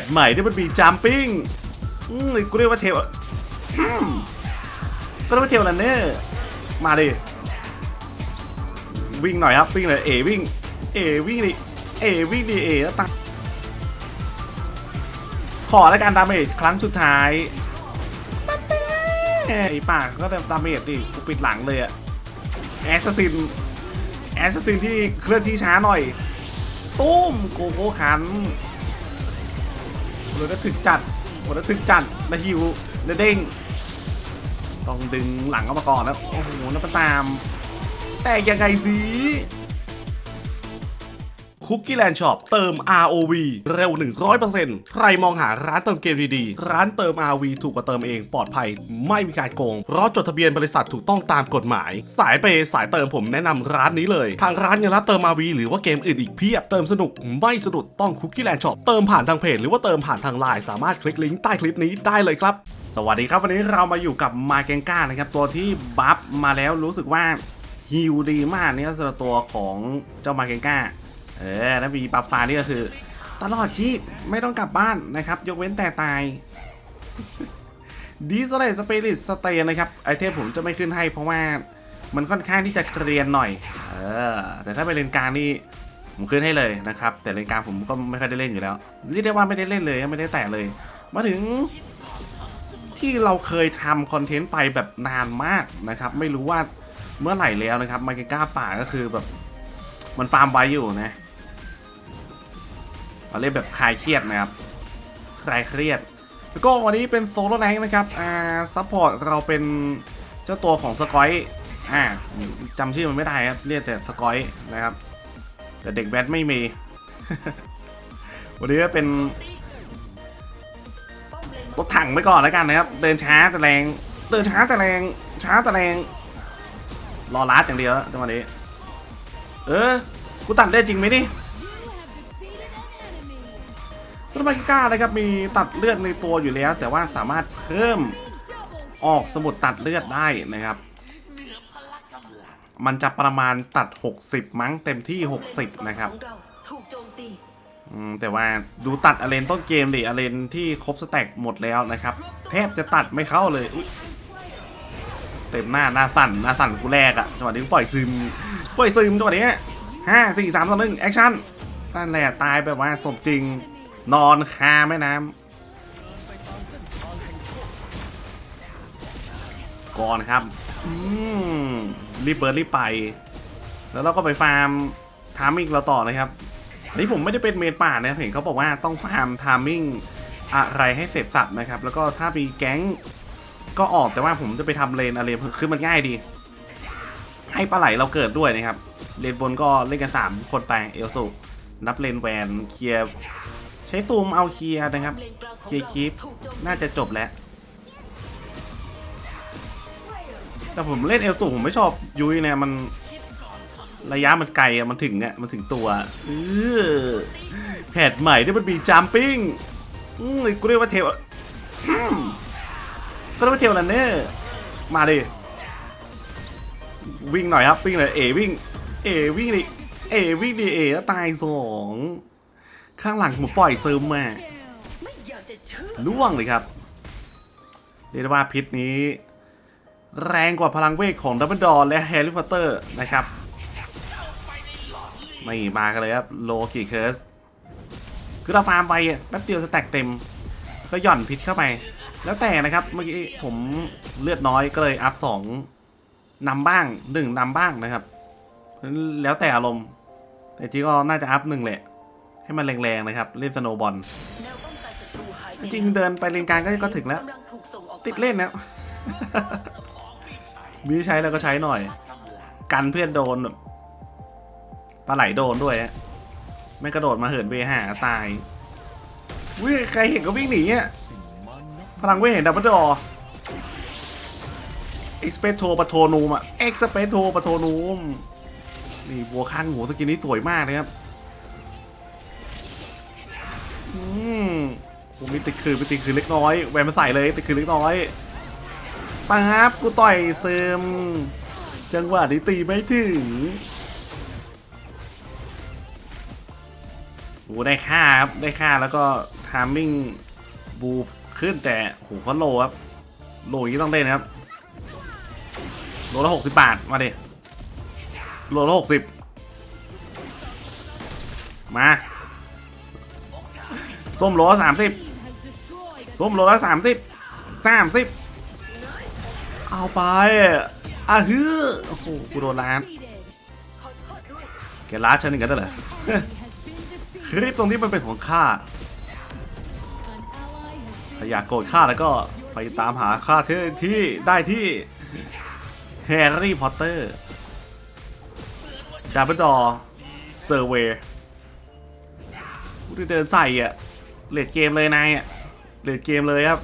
ทใหม่ที่มันมีจัมปิ้งอืมกูเรียกว่าเทลก็เรียกว่าเทลลันเนอร์มาดิวิ่งหน่อยครับวิ่งหน่อยเอวิ่งเอวิ่งดิเอวิ่งดิเอแล้วตังขอแล้วกันดาเมจครั้งสุดท้ายไอ้ปากก็ดาเมจดิกูปิดหลังเลยอะแอสซินแอสซัสซินที่เคลื่อนที่ช้าหน่อยตุ้มโกโก้คัน โหแล้วถึกจัดหมดแล้วถึกจัดแล้วฮิวแล้วเด้งต้องดึงหลังเข้ามาก่อนแล้วโอ้โหแล้วก็ตาม แต่ยังไงสิ คุกกี้แลนด์ช็อปเติม ROV เร็ว 100%ใครมองหาร้านเติมเกมดีๆ ร้านเติม ROV ถูกกว่าเติมเองปลอดภัย ไม่มีการโกง เพราะจดทะเบียนบริษัทถูกต้องตามกฎหมาย สายเปย์สายเติมผมแนะนำร้านนี้เลย ทางร้านยังรับเติม ROV หรือว่าเกมอื่นอีกเพียบ เติมสนุกไม่สะดุดต้องคุกกี้แลนด์ช็อปเติมผ่านทางเพจหรือว่าเติมผ่านทางไลน์สามารถคลิกลิงก์ใต้คลิปนี้ได้เลยครับสวัสดีครับวันนี้เรามาอยู่กับมาเกงก้านะครับตัวที่บัฟมาแล้วรู้สึกว่าฮิวดีมากเนี่ยสำหรับตัวของเจ้ามาเกงก้า เออแล้วมีบัฟฟ้านี่ก็คือ ตลอดชีพไม่ต้องกลับบ้านนะครับ ยกเว้นแต่ตายดีสเลสเปริตสเตนนะครับ ไอเทมผมจะไม่ขึ้นให้เพราะว่ามันค่อนข้างที่จะเกรียนหน่อย เออ แต่ถ้าไปเลนกลางนี่ผมขึ้นให้เลยนะครับ แต่เลนกลางผมก็ไม่ค่อยได้เล่นอยู่แล้วเรียกได้ว่าไม่ได้เล่นเลยไม่ได้แตะเลย มาถึงที่เราเคยทำคอนเทนต์ไปแบบนานมากนะครับ ไม่รู้ว่าเมื่อไหร่แล้วนะครับมาเกก้าป่าก็คือแบบมันฟาร์มไว้อยู่นะ เราเล่นแบบคลายเครียดนะครับคลายเครียด แล้วก็วันนี้เป็นโซโล่แรงนะครับอ่าซัพพอร์ตเราเป็นเจ้าตัวของสกอยอ่าจำชื่อมันไม่ได้ครับเรียกแต่สกอยนะครับ แต่เด็กแบทไม่มี วันนี้ก็เป็นรถถังไปก่อนแล้วกันนะครับ เดินช้าแต่แรงเดินช้าแต่แรงช้าแต่แรงรอลัดอย่างเดียวแล้วจังหวะนี้ เออ กูตัดได้จริงไหมนี่ ต้นไม้ก้านะครับมีตัดเลือดในตัวอยู่แล้ว แต่ว่าสามารถเพิ่มออกสมุดตัดเลือดได้นะครับ มันจะประมาณตัด 60 มั้งเต็มที่ 60 นะครับแต่ว่าดูตัดอเลนต้นเกมดิอเลนที่ครบสแต็กหมดแล้วนะครับ แทบจะตัดไม่เข้าเลยเต็มหน้าหน้าสั่นหน้าสั่นกูแรกอะจังหวะนี้ปล่อยซึมปล่อยซึมจังหวะนี้ห้าสี่สามสองหนึ่งแอคชั่นนั่นแหละตายแบบว่าสมจริง นอนคาแม่น้ำก่อนครับรีบเบิร์ดรีบไป แล้วเราก็ไปฟาร์มทามิ่งเราต่อนะครับนี่ผมไม่ได้เป็นเมนป่านะเห็นเขาบอกว่าต้องฟาร์มทามมิ่งอะไรให้เสร็จสับนะครับ แล้วก็ถ้ามีแก๊งก็ออกแต่ว่าผมจะไปทำเลนอะไรคือมันง่ายดี ให้ปลาไหลเราเกิดด้วยนะครับเลนบนก็เล่นกัน 3 คนไปเอลสุนับเลนแวนเคลียร์ ใช้ซูมเอาเคลียร์นะครับ เคลียร์คลิปน่าจะจบแล้ว แต่ผมเล่นเอลสูผมไม่ชอบยุ้ยเนี่ยมันระยะมันไกลอะมันถึงอะมันถึงตัวเออแพทใหม่ที่มันมีจัมปิ้งอืมกูเรียกว่าเทลก็เรียกว่าเทลลันเนอร์มาดิวิ่งหน่อยครับวิ่งหน่อยเอวิ่งเอวิ่งดิเอวิ่งดิเอแล้วตายสอง ข้างหลังผมปล่อยซึมมาไม่อยากจะเชื่อล่วงเลยครับ เรียกว่าพิษนี้ แรงกว่าพลังเวทของดับเบิลดอและแฮร์รี่พอตเตอร์นะครับ ไม่มากันเลยครับ โลกิเคิร์ส คือเราฟาร์มไปแป๊บเดียวสแต็กเต็ม ก็หย่อนพิษเข้าไป แล้วแต่นะครับ เมื่อกี้ผมเลือดน้อยก็เลยอัพสองนำบ้างหนึ่งนำบ้างนะครับ แล้วแต่อารมณ์ แต่จริงก็น่าจะอัพหนึ่งแหละ ให้มันแรงๆนะครับเล่นสโนบอลจริงเดินไปเลนกลางก็ก็ถึงแล้ว ติดเล่นแล้วมีใช้แล้วก็ใช้หน่อย กันเพื่อนโดนปลาไหลโดนด้วยไม่กระโดดมาเหินเวหาตายวิใครเห็นก็วิ่งหนีอะพลังเวทเห็นดับเบิลดอเอ็กซ์เพโทปะโทนูมอะเอ็กซ์เพโทปะโทนูมนี่บัวข้างหูสกินนี้สวยมากเลยครับ ผมมีติดคือมีติดคือเล็กน้อยแหวนมาใส่เลยติดคือเล็กน้อยปั๊บกูต่อยเซิมจังหวะนี้ตีไม่ถึงโหได้ค่าครับ ได้ค่าแล้วก็ทามมิ่งบูขึ้นแต่โหเขาโลครับ โลย่างนี้ต้องเล่นนะครับ โลละหกสิบบาท มาดิ โลละหกสิบมา ส้มโลละสามสิบ ส้มโลละสามสิบสามสิบเอาไปอะฮือโอ้โหกูโดนล้านแกล้าฉันอย่างนั้นเหรอคลิปตรงนี้มันเป็นของข้าถ้าอยากโกรธข้าแล้วก็ไปตามหาข้าที่ที่ได้ที่แฮร์รี่พอตเตอร์ดับเบิลดอเซอร์เวย์กูเดินใส่อะเลดเกมเลยนายอะ เลดเกมเลยครับ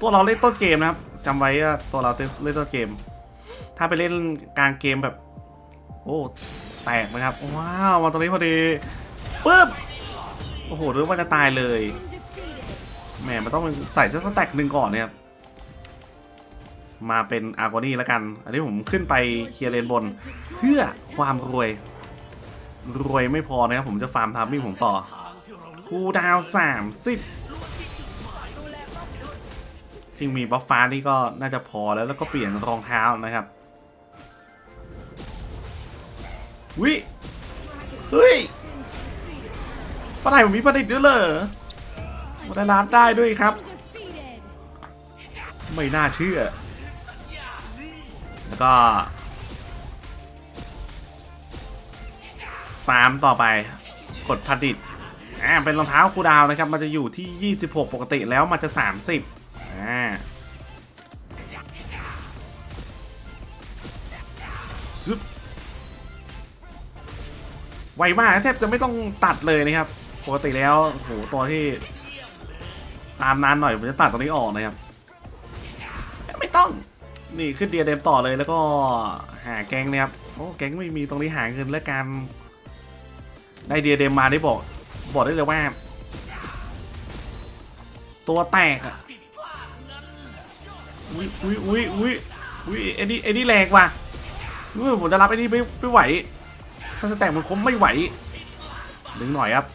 ตัวเราเล่นต้นเกมนะครับจำไว้ว่าตัวเราเล่นต้นเกม ถ้าไปเล่นกลางเกมแบบ โอ้แตกนะครับว้าวมาตรงนี้พอดีปึ๊บโอ้โหรู้ว่าจะตายเลยแหมมันต้องใส่เสื้อสแต็กหนึ่งก่อนเนี่ยครับมาเป็นอาร์โกนี่แล้วกัน อันนี้ผมขึ้นไปเคลียร์เลนบน เพื่อความรวย รวยไม่พอนะครับผมจะฟาร์มทามมิ่งผมต่อคูดาวสามสิบ จริงมีบัฟฟ้านี่ก็น่าจะพอแล้วแล้วก็เปลี่ยนรองเท้านะครับวิเฮ้ยปะไหนผมมีประดิษฐ์ด้วยเหรอมาได้ร้านได้ด้วยครับ ไม่น่าเชื่อ แล้วก็ฟาร์มต่อไปกดผลิตอ่าเป็นรองเท้าคูดาวน์นะครับ มันจะอยู่ที่ 26 ปกติแล้วมันจะ 30 อ่าซึบไวมากแทบจะไม่ต้องตัดเลยนะครับ ปกติแล้วโอ้โหตัวที่ ตามนานหน่อยผมจะตัดตรงนี้ออกนะครับ ไม่ต้อง นี่ขึ้นเดียเดมต่อเลยแล้วก็หาแก๊งนะครับ โอ้แก๊งไม่มีตรงนี้หาเงินแล้วกันได้เดียเดมมาได้บอก บอกได้เลยว่า ตัวแตกอะ อุ้ยอุ้ยอุ้ยอุ้ยอุ้ยไอ้นี่ไอ้นี่แรงว่ะอุ้ยผมจะรับไอ้นี่ไม่ไม่ไหว ถ้าสแต็กมันคมไม่ไหว ดึงหน่อยครับ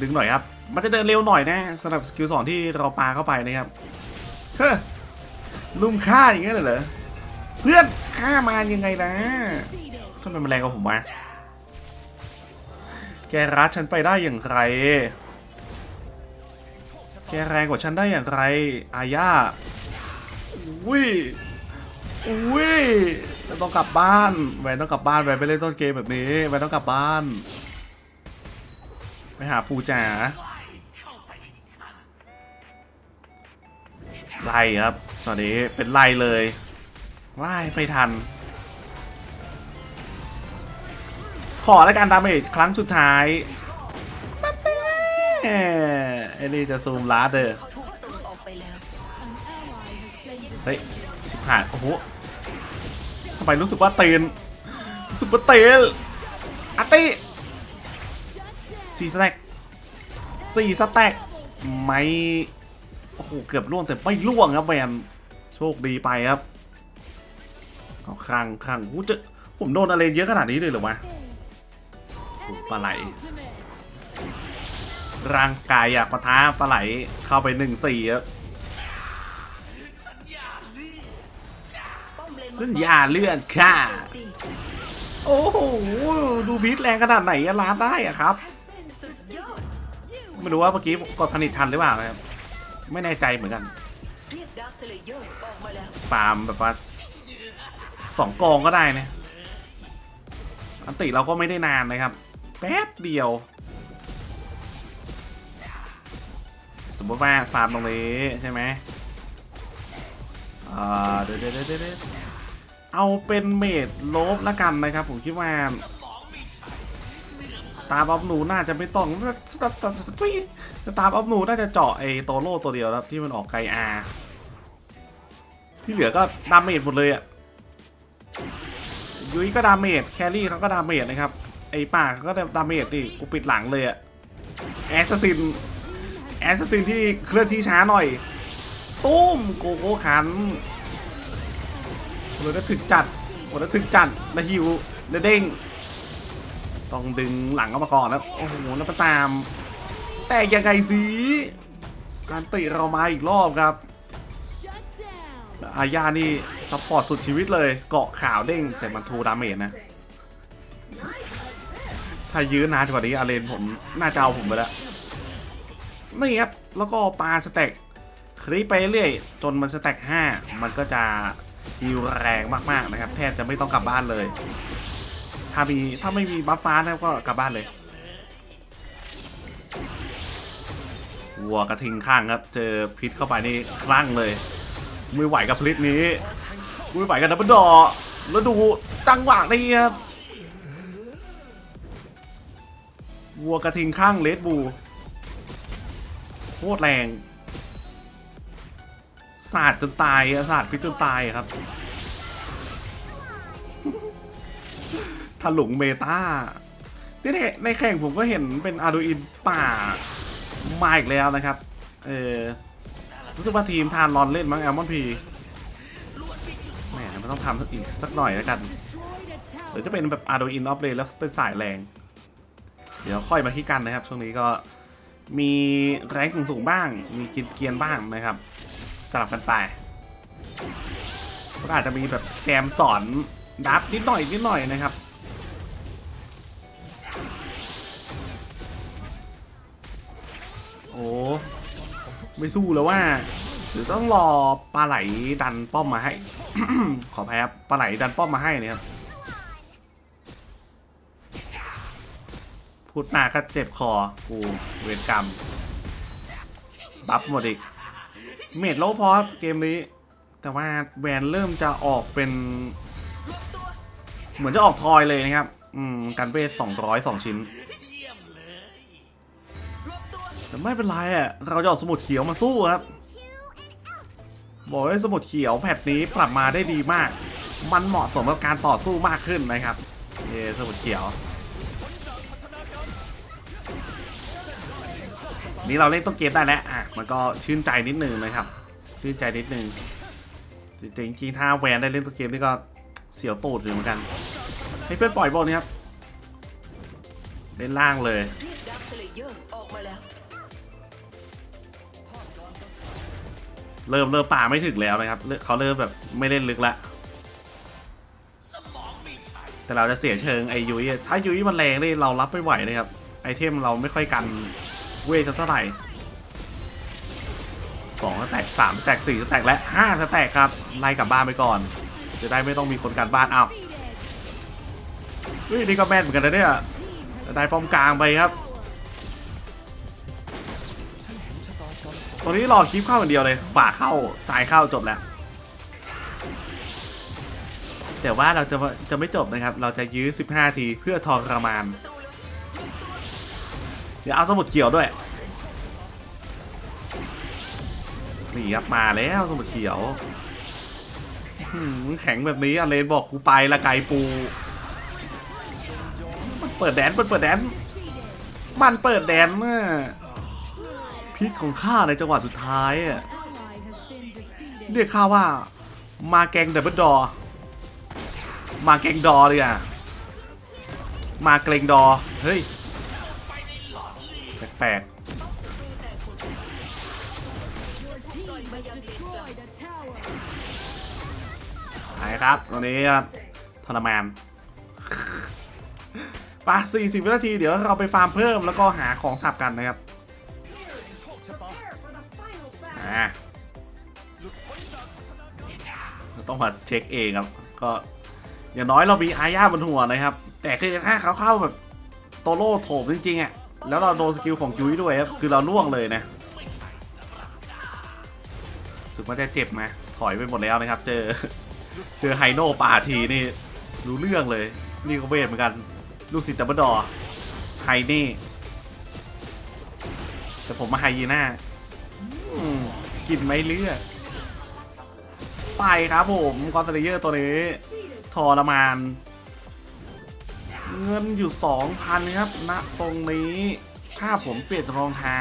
ดึงหน่อยครับ มันจะเดินเร็วหน่อยนะสำหรับสกิลสองที่เราปาเข้าไปนะครับ เฮ้อลุมฆ่าอย่างเงี้ยเหรอ เพื่อนฆ่ามายังไงนะทำไมมันแรงกว่าผมวะแกรัดฉันไปได้อย่างไร แกแรงกว่าฉันได้อย่างไร อาญา อุ้ยอุ้ยเราต้องกลับบ้านแหวนต้องกลับบ้านแหวนไปเล่นต้นเกมแบบนี้แหวนต้องกลับบ้าน ไปหาปูจ๋าไล่ครับ ตอนนี้เป็นไล่เลยไล่ไม่ทัน ขอแล้วกันดาเมจครั้งสุดท้ายแหมไอ้นี่จะซูมลาเด้อถู เฮ้ยชิบหายโอ้โหทำไมรู้สึกว่าเตนรู้สึกว่าเตนอาร์ตี้สี่สแต็กสี่สแต็กไม่โอ้โหเกือบล่วงแต่ไม่ล่วงครับแมนโชคดีไปครับเอาครังครังกูจะผมโดนอะไรเยอะขนาดนี้เลยหรือวะปลาไหล ร่างกายอยากปะทะปลาไหลเข้าไปหนึ่งสี่ครับ สัญญาเลื่อนค่ะ โอ้โห ดูบีทแรงขนาดไหนอะล้านได้อะครับ ไม่รู้ว่าเมื่อกี้กดผลิตทันหรือเปล่านะครับ ไม่แน่ใจเหมือนกัน ฟาร์มแบบว่าสองกองก็ได้นะ อันติเราก็ไม่ได้นานนะครับ แป๊บเดียว สมมติว่าฟาร์มตรงนี้ใช่ไหมอ่าเดี๋ยวเดี๋ยวเดี๋ยว เอาเป็นเมดโลบละกันนะครับ ผมคิดว่าสตาร์บัฟหนูน่าจะไม่ต้องสตาร์บัฟหนูน่าจะเจาะไอ้โตโร่ตัวเดียวครับที่มันออกไกอาที่เหลือก็ดาเมจหมดเลยอะยุ้ยก็ดาเมจแครี่เขาก็ดาเมจนะครับไอ้ป่าก็ดาเมจดิกูปิดหลังเลยอะแอสซินแอสซัสซินที่เคลื่อนที่ช้าหน่อยตุ้มโกโก้ขัน โหแล้วถึกจัดโหแล้วถึกจัดแล้วฮิวแล้วเด้ง ต้องดึงหลังเข้ามาก่อนแล้วโอ้โหแล้วไปตาม แต่ยังไงสิการติเรามาอีกรอบครับอาญานี่ซัพพอร์ตสุดชีวิตเลย เกาะขาวเด้งแต่มันทูดาเมจนะ ถ้ายื้อนานกว่านี้อาเลนผมน่าจะเอาผมไปแล้วนี่ครับ แล้วก็ปาสแต็กคลิปไปเรื่อย จนมันสแต็ก5มันก็จะ ฮิวแรงมากๆนะครับ แทบจะไม่ต้องกลับบ้านเลย ถ้ามีถ้าไม่มีบัฟฟ้านะก็กลับบ้านเลยวัวกระทิงข้างครับ เจอพิษเข้าไปนี่คลั่งเลยไม่ไหวกับพิษนี้ไม่ไหวกับดับเบิลดอแล้วดูจังหวะนี้ครับวัวกระทิงข้างเลดบูโคตรแรง สาดจนตายอะสาดพิษจนตายครับถลุงเมตาที่ในในแข่งผมก็เห็นเป็นอาดูอินป่ามาอีกแล้วนะครับ เออรู้สึกว่าทีมทานรอนเล่นมั้งแอลมอนพีแหมมันต้องทำสักอีกสักหน่อยแล้วกันหรือจะเป็นแบบอาร์โดอินออฟเลนแล้วเป็นสายแรง เดี๋ยวค่อยมาคิดกันนะครับ ช่วงนี้ก็มีแรงสูงสูงๆบ้าง มีกินเกียนบ้างนะครับ สลับกันไปก็อาจจะมีแบบแจมสอนดับนิดหน่อยนิดหน่อยนะครับโอ้ไม่สู้แล้วว่าเดี๋ยวต้องรอปลาไหลดันป้อมมาให้ ขอแพ้ครับปลาไหลดันป้อมมาให้เนี่ยครับพูดมาก็เจ็บคอกูเวรกรรม บัฟหมดอีก เมดโลพอครับเกมนี้ แต่ว่าแวนเริ่มจะออกเป็น เหมือนจะออกทอยเลยนะครับ อืม กันเวท200 2ชิ้นรวบตัวแต่ไม่เป็นไรอะ เราจะเอาสมุดเขียวมาสู้ครับ บอกเลยสมุดเขียวแพทนี้ปรับมาได้ดีมาก มันเหมาะสมกับการต่อสู้มากขึ้นนะครับ เยสมุดเขียว นี่เราเล่นต้นเกมได้แล้วอะมันก็ชื่นใจนิดนึงนะครับ ชื่นใจนิดนึงจริงจริงๆถ้าแวนได้เล่นต้นเกมนี่ก็เสียวตูดอยู่เหมือนกันให้เพื่อนปล่อยบอลนี้ครับเล่นล่างเลยเริ่มเริ่มป่าไม่ถึงแล้วนะครับเริ่มเขาเริ่มแบบไม่เล่นลึกละแต่เราจะเสียเชิงไอยุ้ยถ้ายุ้ยมันแรงนี่เรารับไม่ไหวนะครับไอเทมเราไม่ค่อยกัน เวทเท่าไหร่สองแตกสามแตกสี่แตกและห้าแตกครับไล่กลับบ้านไปก่อน จะได้ไม่ต้องมีคนการบ้านอ้าวเฮ้ยนี่ก็แม่นเหมือนกันนะเนี่ยได้ป้อมกลางไปครับตรงนี้รอคลิปเข้าอย่างเดียวเลยฝ่าเข้าสายเข้าจบแล้ว แต่ว่าเราจะจะไม่จบนะครับ เราจะยื้อ 15 ทีเพื่อทรมาน เดี๋ยวเอาสมุดเขียวด้วย นี่ครับมาแล้วสมุดเขียวแข็งแบบนี้อเลนบอกกูไปละไกปู มันเปิดแดนมันเปิดแดน มันเปิดแดนน่ะพิษของข้าในจังหวะสุดท้ายอะเรียกข้าว่า มาแกงดับเบิลดอ มาแกงดอเลยอะมาเกรงดอ เฮ้ย แปลกไปครับตอนนี้ทรมานไป40 วินาที เดี๋ยวเราไปฟาร์มเพิ่มแล้วก็หาของสับกันนะครับเราต้องมาเช็คเองครับ ก็อย่างน้อยเรามีอาญาบนหัวนะครับ แต่คือถ้าเขาเข้าแบบโตโร่โถมจริงๆอะ แล้วเราโดนสกิลของยุ้ยด้วยครับ คือเราล่วงเลยนะสึกว่าจะเจ็บไหมถอยไปหมดแล้วนะครับ เจอ เจอไฮโน่ป่าทีนี่ รู้เรื่องเลย นี่ก็เวทเหมือนกัน ลูกศิษย์ดับเบิลดอร์ไฮเน่แต่ผมมาไฮยีน่ากินไม่เลือกไปครับผมคอนเทนเยอร์ตัวนี้ทรมาน เงินอยู่ 2,000 ครับณตรงนี้ ถ้าผมเปลี่ยนรองเท้า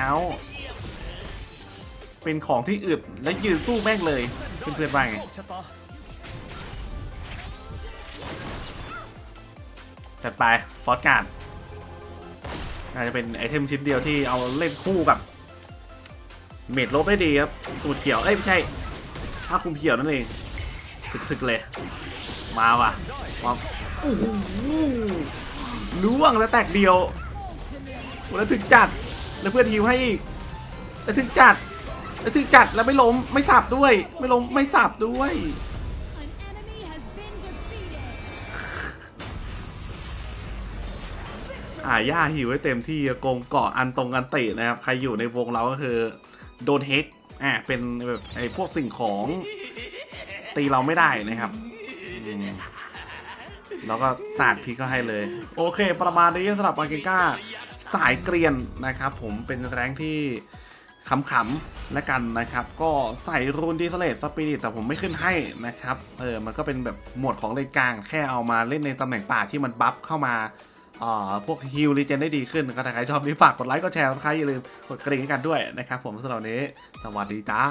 เป็นของที่อึดและยืนสู้แม่งเลยเพื่อนๆว่าไงจัดไป ฟอสการ์ดอาจจะเป็นไอเทมชิ้นเดียวที่เอาเล่นคู่กับ เมดลบได้ดีครับสูตรเขียว เอ้ย ไม่ใช่ผ้าคลุมเขียวนั่นเองถึกๆเลย มาว่ะมาโอ้โห ล่วงแล้วแตกเดียวแล้วถึงจัดแล้วเพื่อนฮิวให้อีกแล้วถึงจัดแล้วถึงจัดแล้วไม่ล้มไม่สับด้วย ไม่ล้มไม่สับด้วยอาย่าหิวไว้เต็มที่โกงเกาะอันตรงกันตินะครับ ใครอยู่ในวงเราก็คือ โดนเฮกอ่าเป็นแบบไอ้พวกสิ่งของตีเราไม่ได้นะครับ แล้วก็สาดพีก็ให้เลย โอเค ประมาณนี้สำหรับวาเกก้าสายเกรียนนะครับผมเป็นแรงที่ขำๆและกันนะครับ ก็ใส่รูนดีสเลตสปิริตแต่ผมไม่ขึ้นให้นะครับเออมันก็เป็นแบบหมวดของเลนกลาง แค่เอามาเล่นในตำแหน่งป่าที่มันบัฟเข้ามาอ่าพวกฮิลรีเจนได้ดีขึ้นก็ถ้าใครชอบนี้ฝากกดไลค์กดแชร์กดใครอย่าลืมกดกระดิ่งให้กันด้วยนะครับผมสำหรับวันนี้ สวัสดีจ้า